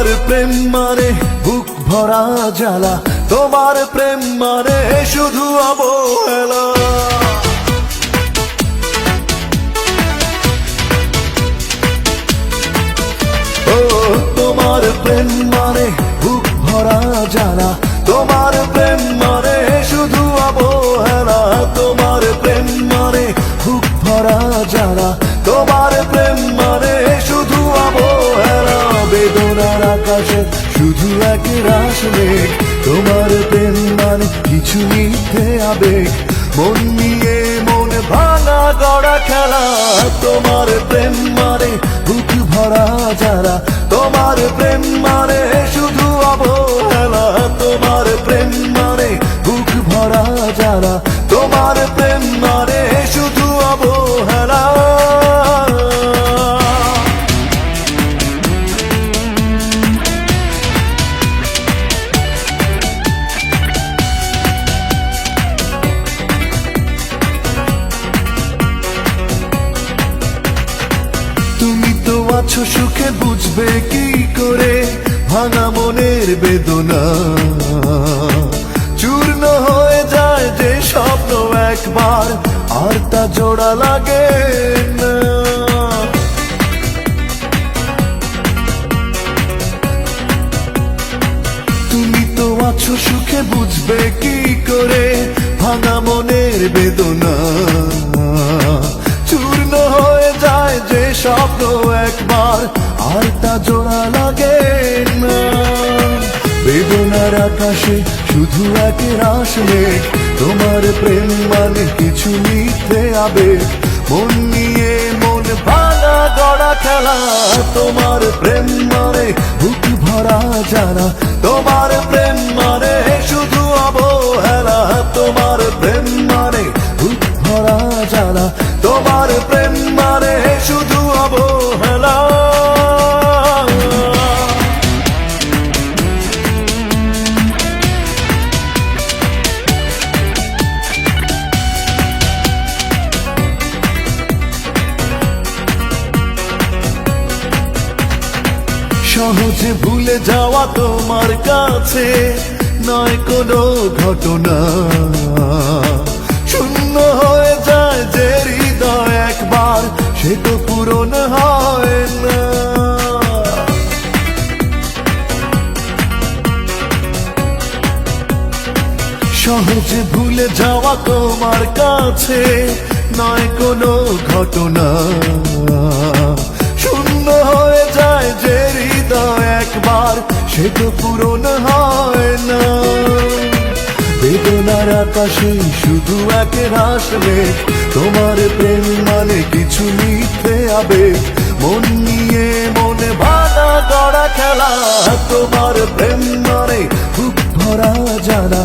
তোমার প্রেম মানে বুক ভরা জ্বালা। তোমার প্রেম মানে শুধু অবহেলা। তোমার প্রেম মানে বুক ভরা তোমার প্রেম শুধু অবহেলা। তোমার প্রেম মানে বুক ভরা তোমার প্রেম অবহেলা বেদনার আকাশে শুধু এক রাস মেঘ। তোমার প্রেম মানে কিছু মিথ্যে আবেগ। মন নিয়ে মন ভাঙা গড়া খেলা। তোমার প্রেম মানে বুক ভরা যারা তোমার প্রেম মানে শুধু অবহেলা। তোমার প্রেম মানে বুক ভরা যারা তোমার প্রেম মানে শুধু সুখে বুঝবে কি করে? ভাঙা মনের বেদনা। চূর্ণ হয়ে যায় যে স্বপ্ন একবার, আর তা জোড়া লাগে তুমি তো আছো, সুখে বুঝবে কি করে? ভাঙা মনের বেদনা। একবার আর তা জোড়া লাগে বেদনার আকাশে শুধু এক রাস মেঘ, তোমার প্রেম মানে কিছু মিথ্যে আবেগ। মন নিয়ে মন ভাঙা গড়া খেলা, তোমার প্রেম মানে বুক ভরা জানা তোমার প্রেম মানে শুধু অবহেলা, তোমার প্রেম সহজে ভুলে যাওয়া তোমার কাছে নয় কোনো ঘটনা। শূন্য হয়ে যায় যে হৃদয় একবার, সে তো পূরণ হয় না। সহজে ভুলে যাওয়া তোমার কাছে নয় কোনো ঘটনা। শূন্য হয়ে সে তো পূরণ হয় না। বেদনার আকাশে শুধু এক রাস মেঘ তোমার প্রেম মানে কিছু মিথ্যে আবেগ। মন নিয়ে মনে ভাঙা গড়া খেলা। তোমার প্রেম মানে খুব ভরা জানা